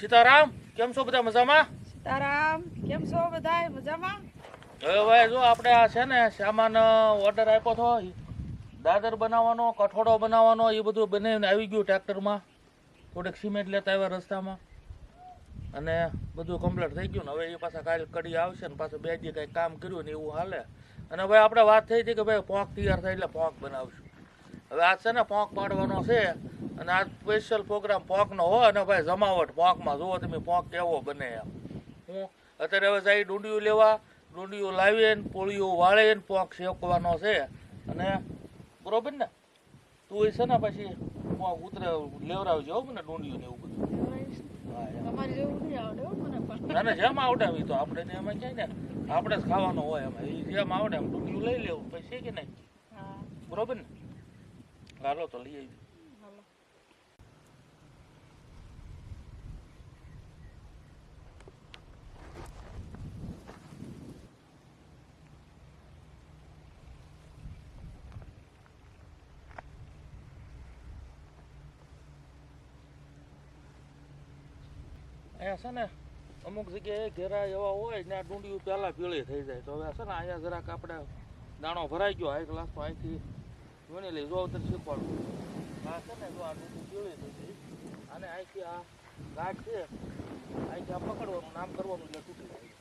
સીતારામ કેમ છો બધા મજામાં? સીતારામ કેમ છો બધાય? મજામાં? હવે ભાઈ જો આપણે આ છે ને સામાન ઓર્ડર આપ્યો હતો દાદર બનાવવાનો કઠોળો બનાવવાનો એ બધું બનાવીને આવી ગયું ટ્રેક્ટરમાં. થોડીક સિમેન્ટ લેતા આવ્યા રસ્તામાં. અને બધું કમ્પ્લીટ થઈ ગયું ને હવે એ પાછા કાલે કડી આવશે ને પાછું બે દી કંઈક કામ કર્યું ને એવું હાલે. અને ભાઈ આપણે વાત થઈ હતી કે ભાઈ પોંક તૈયાર થાય એટલે પોંક બનાવશું. હવે આજ છે ને પોંક પાડવાનો છે. અને આ સ્પેશિયલ પ્રોગ્રામ પોંકનો હોય અને ભાઈ જમાવટ પોંકમાં જુઓ તમે પોંક કેવો બને એમ. હું અત્યારે હવે જાય ડુંડિયું લેવા ડુંડિયું લાવીએ લાવીને પોળિયું વાળીને પોંક શેકવાનો છે. અને બરોબર ને? તું છે ને પછી પોંક ઉતરે લેવડાવજો હો મને ડુંડિયું ને એવું બધું. હા હો ના ના જેમ આવડે એ તો. આપણે ને એમાં ક્યાંય ને આપણે જ ખાવાનું હોય એમાં. એ જેમ આવડે એમ ડુંડિયું લઈ લેવું પછી કે નહીં હા. બરોબર ને? હાલો તો લઈ આવી અહીંયા છે ને, અમુક જગ્યાએ ઘેરા એવા હોય ને આ ડુંડિયું પહેલાં પીળી થઈ જાય. તો હવે છે ને અહીંયા જરાક આપણે દાણો ભરાઈ ગયો હાઈ ક્લાસ તો અહીંથી વીણી લઈ જો અવતર શીખવાડું. આ છે ને જો આ ડુંડી પીળી થઈ ગઈ. અને અહીંથી આ ગાંઠ છે, અહીંથી આ પકડવાનું નામ કરવાનું એટલે તૂટી જાય.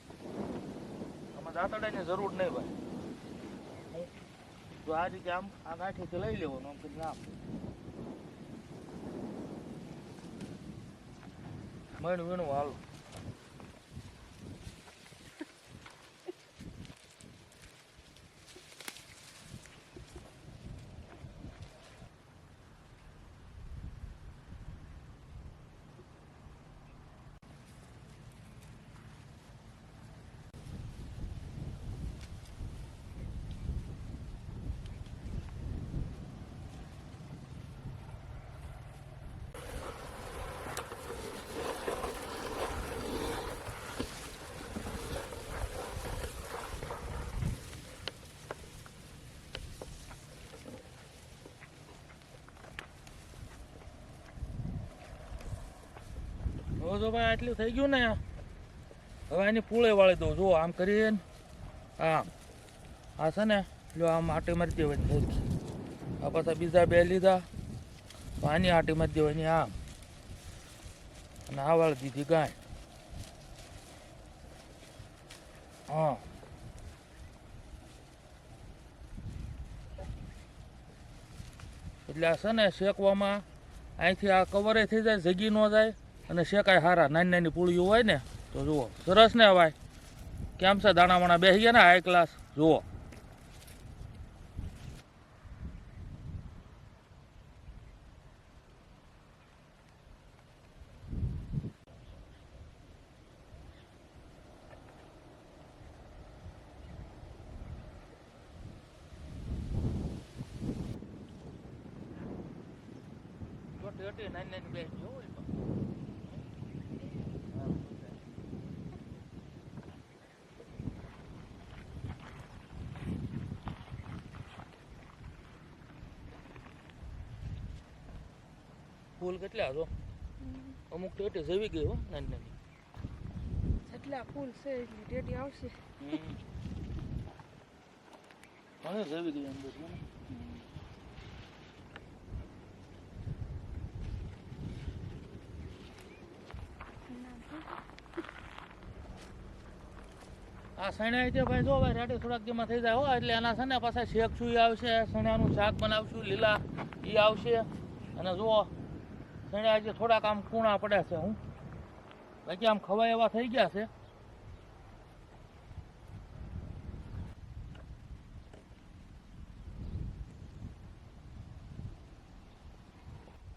આમાં દાંતડાની જરૂર નહીં ભાઈ હું જો આ રીતે આમ, આ ગાંઠીથી લઈ લેવાનું, આમ કે આમ. મણ વીણું હાલો હવે જો ભાઈ આટલું થઈ ગયું ને, હવે એની પૂળે વાળી દઉં. જુઓ, આમ કરીને, આમ. આ છે ને જો આમ આટી મારી દેવાની સરખી આ પાછા બીજા બે લીધા. તો આની આટી મારી દેવાની આમ. અને આ વાળી દીધી ગાય. હા. એટલે આ છે ને, શેકવામાં અહીંથી આ કવરે થઈ જાય, જગી ન જાય. અને શેકાય હારા, નાની નાની પૂળીઓ હોય ને, તો જુઓ. સરસ ને હવાય. કેમ છે દાણા વાણા બેસી ગયા ને હાઈ ક્લાસ જુઓ ચોટી ચોટી નાની નાની બેસી હોય ફૂલ કેટલા હતો? અમુક ટેટી જવી ગઈ હો નાની નાની. જેટલા ફૂલ છે એટલી ટેટી આવશે. ઘણી જવી ગઈ અંદર આ સણ્યા તે ભાઈ જો ભાઈ રેડી થોડાક દીમાં થઈ જાય હો એટલે એના છે ને પાછા શેક સુઈ આવશે સણ્યાનું શાક બનાવશું લીલા એ આવશે. અને જુઓ સણ્યા આજે થોડાક આમ કૂણા પડે છે હું. બાકી આમ ખવાય એવા થઈ ગયા છે.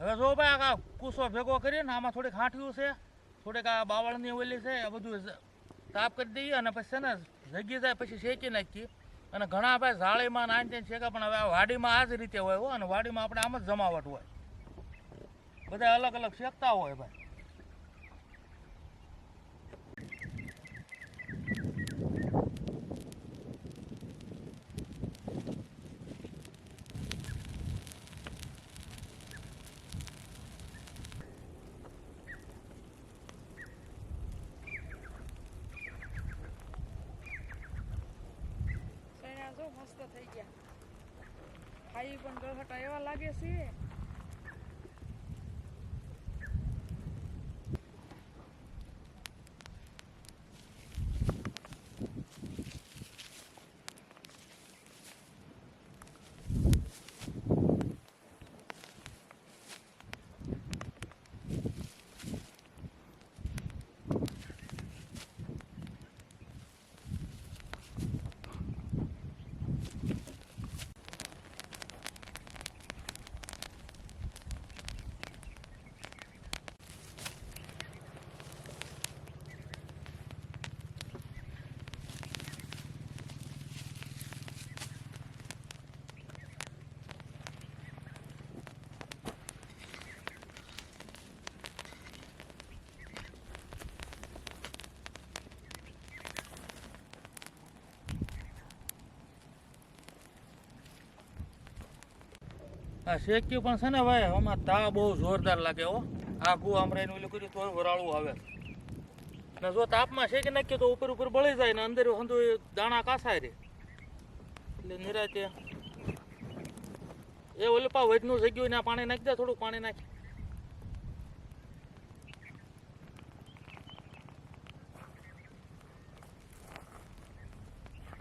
હવે જો ભાઈ આ કૂસો ભેગો કરીને આમાં થોડીક હાંઠિયું છે, થોડીક આ બાવળની ઓલી છે આ બધું તાપ કરી દઈએ અને પછી છે ને જગી જાય પછી શેકી નાખીએ. અને ઘણા ભાઈ ઝાળીમાં નાની તેને શેકા, પણ હવે વાડીમાં આ જ રીતે હોય અને વાડીમાં આપણે આમ જ જમાવટ હોય. બધા અલગ અલગ શેકતા હોય ભાઈ. મસ્ત થઈ ગયા. ખાઈ પણ ગળહટા એવા લાગે છે. આ શેક્યું પણ છે ને ભાઈ, આમાં તા બહુ જોરદાર લાગે હો. આખું આમ રહીને ઓલું કર્યું તો વરાળું આવે. ને જો તાપમાં શેકી નાખીએ તો ઉપર ઉપર બળી જાય ને અંદર હંધુ દાણા કાસાય રે. એટલે નિરાતે એ ઓલું પા વજનું જગ્યું ને પાણી નાખી દે થોડું પાણી નાખી.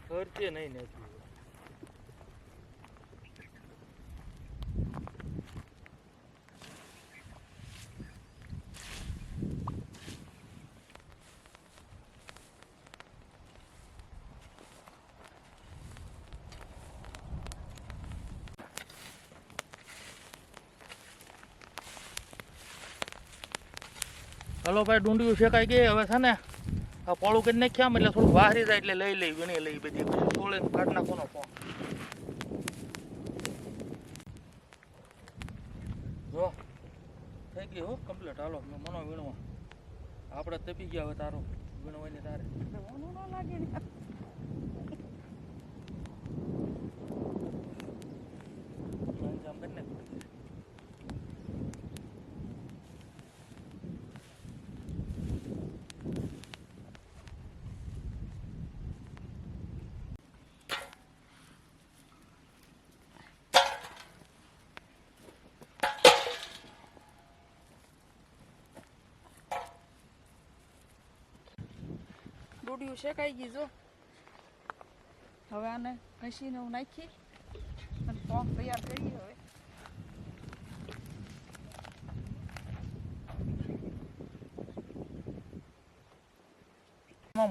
ખર્ચે નહીં નાખ્યું. હલો ભાઈ, ડુંડિયું શેકાઈ ગઈ હવે છે ને, આ પોળું કરી નાખ્યા એટલે થોડું વાહરી જાય એટલે લઈ લઈ, વીણી લઈ બધી. તોળે કાઢ નાખવાનો ફોન. જો, થઈ ગઈ હો કમ્પ્લીટ હાલો, મેં મનો વીણવા. આપણે તપી ગયા હવે તારો. વીણવાની તારે. લાગે ને અંજામ કરી નાખ. ડોડિયું શેકાઈ ગઈ જો. હવે આને ઘસીને હું નાખી અને પોંક તૈયાર કરીએ હવે.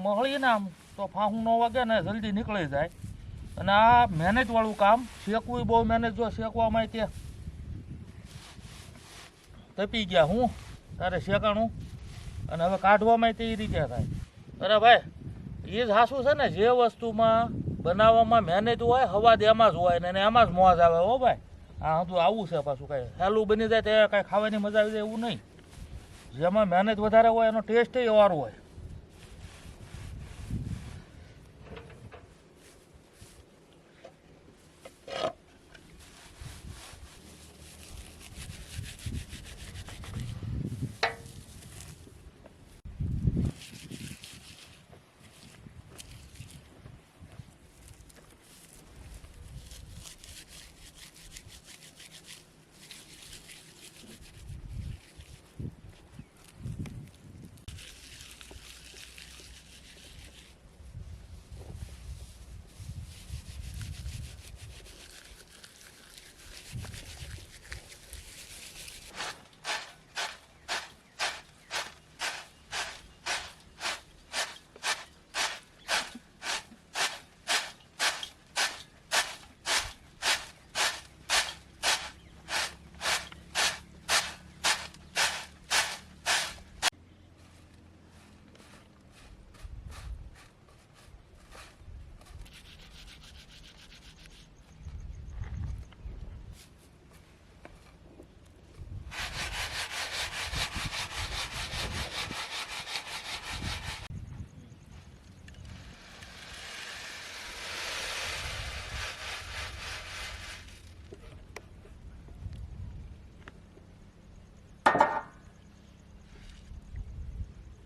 મહળી ને આમ તો ફાહું ન વાગે ને જલ્દી નીકળી જાય. અને આ મહેનત વાળું કામ, શેકવું બહુ મહેનત જો શેકવામાં તે તપી ગયા હું, તારે શેકાણું? અને હવે કાઢવામાં તે રીતે થાય. ભાઈ એ જ હાસું છે ને, જે વસ્તુમાં બનાવવામાં મહેનત હોય હવાદ એમાં જ હોય ને એમાં જ મોજ આવે, હો ભાઈ. આ હતું આવું છે પાછું કાંઈ. હેલું બની જાય તે કાંઈ ખાવાની મજા આવી જાય એવું નહીં. જેમાં મહેનત વધારે હોય, એનો ટેસ્ટ એવારો હોય.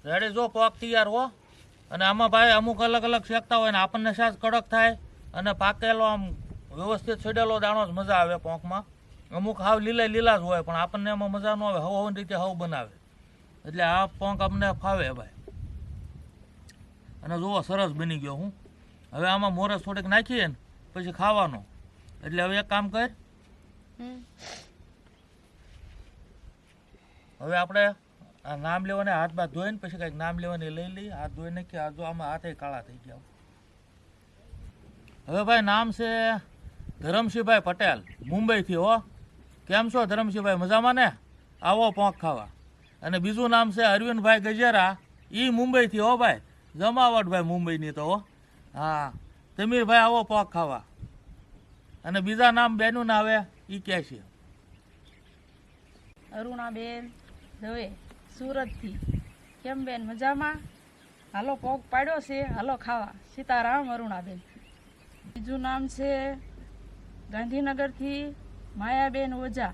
રેડી જો પાક તૈયાર હો. અને આમાં ભાઈ અમુક અલગ અલગ શેકતા હોય ને આપણને સાજ કડક થાય અને પાકેલો આમ વ્યવસ્થિત છેડેલો દાણો જ મજા આવે પોંકમાં અમુક હાવ લીલા લીલા જ હોય પણ આપણને એમાં મજા ન આવે. હવ હવ રીતે હવ બનાવે. એટલે આ પોંક અમને ફાવે ભાઈ. અને જુઓ સરસ બની ગયો હું. હવે આમાં મોરસ થોડીક નાખીએ ને પછી ખાવાનો. એટલે હવે એક કામ કર. હવે આપણે આ નામ લેવાને હાથ બાદ ધોઈને પછી કંઈક નામ લેવાની લઈ લઈ હાથ ધોઈને કે આ આમાં હાથે કાળા થઈ ગયા હવે ભાઈ નામ છે ધરમસિંહભાઈ પટેલ, મુંબઈથી હો. કેમ છો ધરમસિંહભાઈ? મજામાં ને? આવો પોંખ ખાવા. અને બીજું નામ છે અરવિંદભાઈ ગજેરા એ મુંબઈથી હો ભાઈ. જમાવટભાઈ મુંબઈની તો હો. હા. તમીરભાઈ, આવો પોંક ખાવા. અને બીજા નામ બેનું ના આવે એ ક્યાં છે. અરુણાબેન દવે સુરતથી. કેમ બેન? મજામાં? હાલો પોગ પાડ્યો છે. હાલો ખાવા. સીતારામ અરુણાબેન. બીજું નામ છે ગાંધીનગરથી માયાબેન ઓઝા.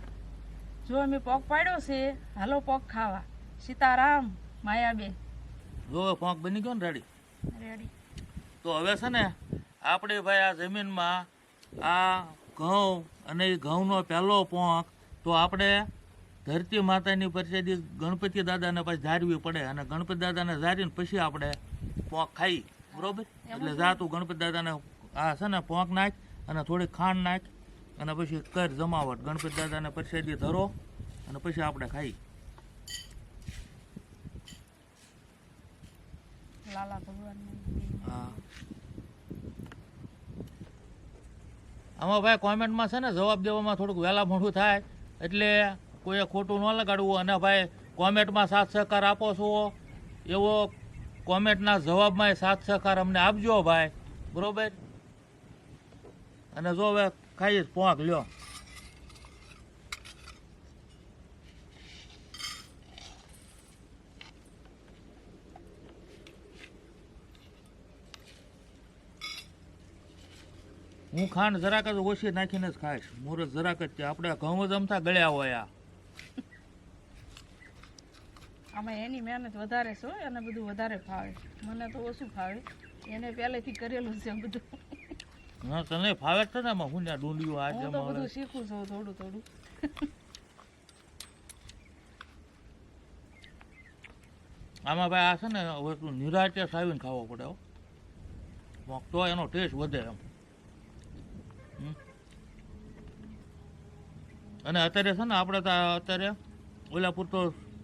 જો અમે પોગ પાડ્યો છે હાલો પોગ ખાવા. સીતારામ માયાબેન. જો પોંક બની ગયો ને રેડી. રેડી. તો હવે છે ને આપણે ભાઈ આ જમીનમાં આ ઘઉં અને એ ઘઉંનો પહેલો પોંક તો આપણે ધરતી માતાની પરસેદી ગણપતિ દાદાને પાછી ધારવી પડે અને ગણપતિ દાદાને ધારીને પછી આપણે પોંક ખાઈ બરોબર? એટલે જા તું ગણપતિ દાદાને આ છે ને પોંક નાખ અને થોડી ખાંડ નાખ અને પછી કર જમાવટ. ગણપતિ દાદાને પરસેદી ધરો અને પછી આપણે ખાઈ. હા. આમાં ભાઈ કોમેન્ટમાં છે ને જવાબ દેવામાં થોડુંક વહેલા મોડું થાય. એટલે કોઈએ ખોટું ન લગાડવું અને ભાઈ કોમેન્ટમાં સાથ સહકાર આપો છો. એવો કોમેન્ટના જવાબમાં સાથ સહકાર અમને આપજો ભાઈ. બરોબર? અને જો હવે ખાઈ પોંક, લ્યો. હું ખાંડ જરાક જ ઓછી નાખીને જ ખાઈશ. મુરત જરાક જ આપણે ઘઉં જમતા ગળ્યા હોય આ. આમાં એની મહેનત વધારે છે એને બધું વધારે ફાવે. મને તો ઓછું ફાવે. એને પહેલેથી કરેલું છે બધું. હા તને ફાવે છે ને એમાં હું ડુંડિયું આ હું તો બધું શીખું છું થોડું થોડું. આમાં ભાઈ આ છે ને હવે તું નિરાતે સાવીને ખાવો પડે હો. તો એનો ટેસ્ટ વધે એમ. અને અત્યારે છે ને આપણે તો અત્યારે ઓલા પૂરતો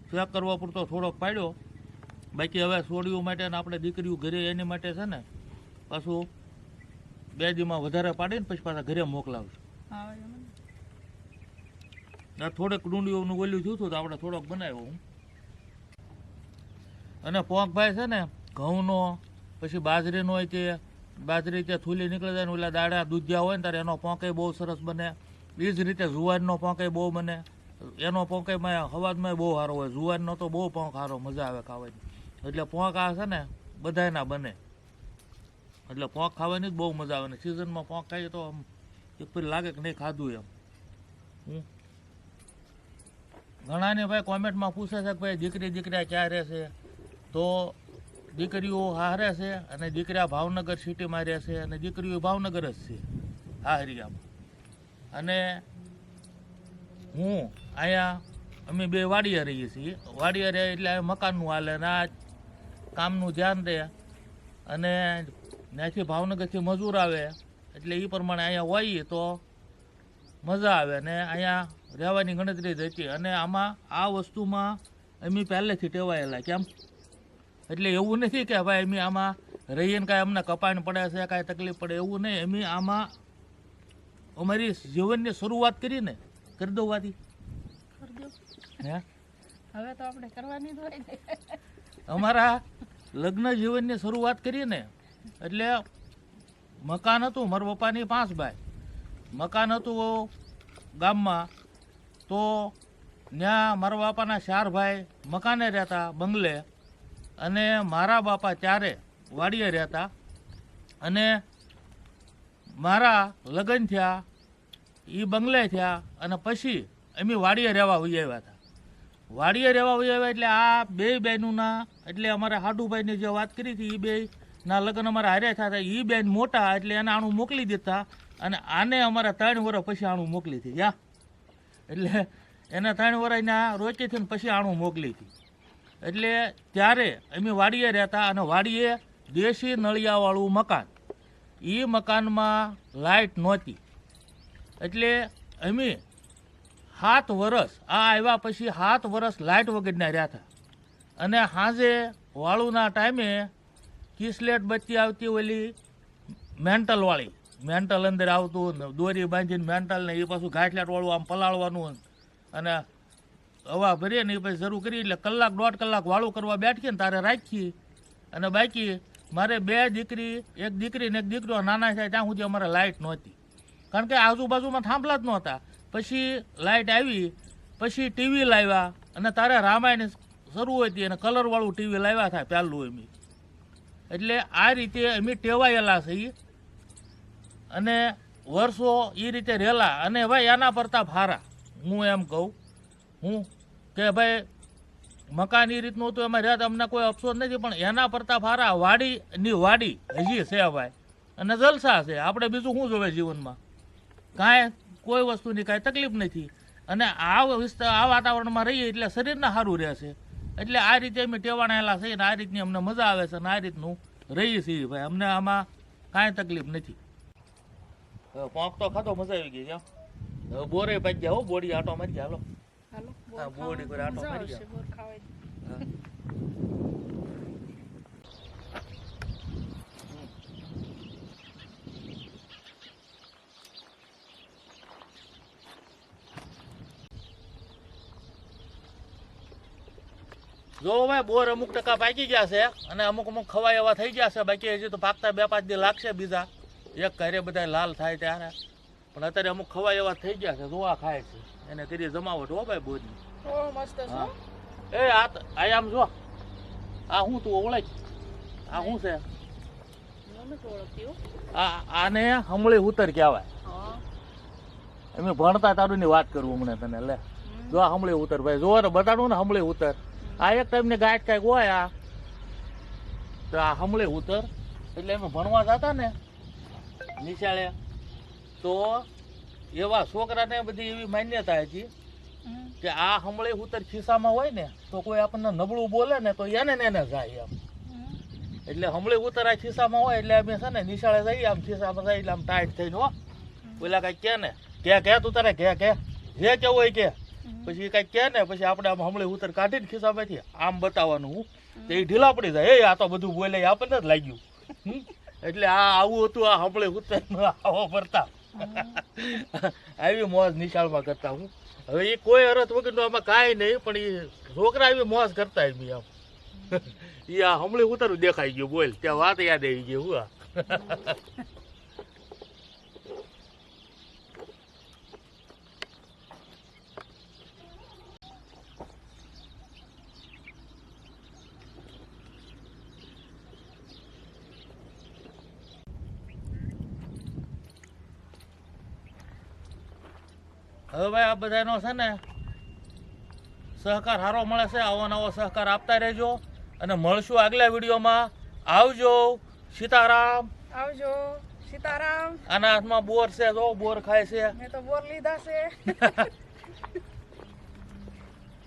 શેક કરવા પૂરતો થોડોક પાડ્યો. બાકી હવે સોડિયું માટે ને આપણે દીકરીઓ ઘરે એની માટે છે ને પાછું બે દીમાં વધારે પાડીને પછી પાછા ઘરે મોકલાવશું. થોડેક ડુંડીઓનું ઓલું થયું હતું તો આપણે થોડોક બનાવ્યો હું. અને પોંખભાઈ છે ને ઘઉંનો પછી બાજરીનો હોય તે બાજરી ત્યાં થૂલી નીકળી જાય ને ઓલા દાડા દૂધિયા હોય ને ત્યારે એનો પોંકે બહુ સરસ બને. એ જ રીતે જુવારનો પોંકે બહુ બને. એનો પોંકેમાં હવાજમાં બહુ સારો હોય, જુવારનો તો બહુ પોંક સારો, મજા આવે ખાવાની. એટલે પોંક આ છે ને, બધાયના બને. એટલે પોંક ખાવાની જ બહુ મજા આવે ને સિઝનમાં પોંક ખાઈએ તો આમ એક પછી લાગે કે નહીં ખાધું એમ. હમ ઘણાને ભાઈ કોમેન્ટમાં પૂછે છે કે ભાઈ દીકરી દીકરા ક્યાં રહે છે? તો દીકરીઓ હારે છે અને દીકરા ભાવનગર સિટીમાં રહે છે અને દીકરીઓ ભાવનગર જ છે હાહરિયામાં અને હું અહીંયા અમે બે વાડીએ રહીએ છીએ. વાડીએ રહીએ એટલે મકાનનું હાલે ને આ કામનું ધ્યાન રહે. અને ત્યાંથી ભાવનગરથી મજૂર આવે, એટલે એ પ્રમાણે અહીંયા હોઈએ તો મજા આવે ને અહીંયા રહેવાની ગણતરી હતી. અને આમાં આ વસ્તુમાં અમે પહેલેથી ટેવાયેલા કેમ? એટલે એવું નથી કે ભાઈ અમે આમાં રહીને કાંઈ અમને કપાઈને પડે છે, કાંઈ તકલીફ પડે, એવું નહીં. અમે આમાં અમારી જીવનની શરૂઆત કરીને કરી દઉં વાતી હે? હવે તો આપણે કરવાની જ હોય ને. અમારા લગ્ન જીવનની શરૂઆત કરીને એટલે મકાન હતું મારા પપ્પાની પાંચ ભાઈ મકાન હતું ગામમાં તો ત્યાં મારા બાપાના ચાર ભાઈ મકાને રહેતા બંગલે અને મારા બાપા ચારે વાડીએ રહેતા અને મારા લગ્ન થયા એ બંગલે થયા અને પછી અમે વાડીએ રહેવા વહી આવ્યા હતા. વાડીએ રહેવા આવ્યા એટલે આ બે બહેનોના, એટલે અમારા હાડુભાઈની જે વાત કરી હતી એ બે, ના લગ્ન અમારા હારે થતા એ બેન મોટા એટલે એને આણું મોકલી દેતા અને આને અમારા ત્રણ વર્ષ પછી આણું મોકલી હતી, યા. એટલે એને ત્રણ વર્ષના રોચી થઈને પછી આણું મોકલી હતી. એટલે ત્યારે અમે વાડીએ રહેતા અને વાડીએ દેશી નળિયાવાળું મકાન. એ મકાનમાં લાઇટ નહોતી. એટલે અમે સાત વરસ. આ આવ્યા પછી સાત વરસ લાઇટ વગરના રહ્યા હતા. અને સાંજે વાળુના ટાઈમે કિસલેટ બચ્ચી આવતી ઓલી મેન્ટલવાળી મેન્ટલ અંદર આવતું દોરી બાંધીને મેન્ટલને એ પાછું ઘાટલાટ વાળું આમ પલાળવાનું અને હવા ભરીએ ને એ પછી શરૂ કરી એટલે કલાક દોઢ કલાક વાળું કરવા બેઠીએ ને તારે રાખીએ અને બાકી મારે બે દીકરી, એક દીકરી ને એક દીકરો નાના થાય ત્યાં સુધી અમારે લાઇટ નહોતી. કારણ કે આજુબાજુમાં થાંભલા જ નહોતા. પછી લાઇટ આવી, પછી ટીવી લાવ્યા અને તારે રામાયણ શરૂ હતી અને કલરવાળું ટીવી લાવ્યા થાય પહેલું એમ. એટલે આ રીતે અમે ટેવાયેલા છીએ. અને વર્ષો એ રીતે રહેલા. અને ભાઈ એના પરતા ભારા. હું એમ કહું. હું કે ભાઈ મકાન એ રીતનું હતું, એમાં રહ્યા અમને કોઈ અફસોસ નથી, પણ એના પરતા ભારા વાડીની વાડી હજી છે ભાઈ. અને જલસા છે. આપણે બીજું શું જોવે જીવનમાં? કાંઈ કોઈ વસ્તુની કાંઈ તકલીફ નથી. અને આ વિસ્તાર આ વાતાવરણમાં રહીએ એટલે શરીરને સારું રહેશે. એટલે આ રીતે અમે ટેવાણાયેલા છીએ ને આ રીતની અમને મજા આવે છે અને આ રીતનું રહીએ છીએ ભાઈ. અમને આમાં કાંઈ તકલીફ નથી. પોંક તો ખાતો મજા આવી ગઈ છે બોરે પાઈ ગયા હો બોડી આટો મારી ગયા હાલો. ખાવાની ઉપર આંટો મારી આવશે, જો ભાઈ બોર અમુક ટકા પાકી ગયા છે અને અમુક અમુક ખવાય એવા થઈ ગયા છે. બાકી હજી તો પાકતા બે પાંચ દી લાગશે બીજા. એક ઘરે બધા લાલ થાય ત્યારે. પણ અત્યારે અમુક ખવાય એવા થઈ ગયા છે. જોવા ખાય છે. એને કરી જમાવટ હો ભાઈ બોરની. એ આ આમ જો. આ હું તું ઓળખ. આ શું છે. આ આને હમળી ઉતર કહેવાય. અમે ભણતા તારું ની વાત કરું હમણાં તને લે. જો હમળી ઉતર. ભાઈ જો ને બતાડું ને હમળી ઉતર. આ એક ટાઈમ ને ગાંઠ કાંઈક હોય આ. તો આ હમળી ઉતર. એટલે અમે ભણવા જતા ને નિશાળે. તો એવા છોકરાને બધી એવી માન્યતા હતી કે આ હમળે ઉતર ખિસ્સામાં હોય ને તો કોઈ આપણને નબળું બોલે ને તો એને ને એને જાય એમ. એટલે હમળે ઉતર આ ખિસ્સામાં હોય એટલે અમે છે ને નિશાળે જઈએ આમ ખિસ્સામાં જઈએ એટલે આમ ટાઈટ થઈને હો. પેલા કઈ કે ને કે કે તું તારે કે કે? જે કેવું હોય કે. પછી કઈ કે ને પછી આપણે આમ હમણાં ઉતર કાઢીને ખિસ્સામાંથી આમ બતાવવાનું હું. તો એ ઢીલા પડી જાય. એ આ તો બધું બોલે આપણને જ લાગ્યું. એટલે આ આવું હતું આ હમણાં ઉતર આવો ફરતા. આવી મોજ નિશાળમાં કરતા હું. હવે એ કોઈ અરથ વગરનું આમાં કાંઈ નહીં પણ એ છોકરા આવી મોજ કરતા એમ આમ. એ આ હમણે ઉતરું દેખાઈ ગયું બોલ. ત્યાં વાત યાદ આવી ગઈ હું આ. હવે ભાઈ આ બધાનો છે ને સહકાર સારો મળે છે આવો નવો સહકાર આપતા રહેજો અને મળશું આગલા વિડીયોમાં. આવજો સીતારામ. આવજો સીતારામ. આના હાથમાં બોર છે જો બોર ખાય છે. મેં તો બોર લીધા છે.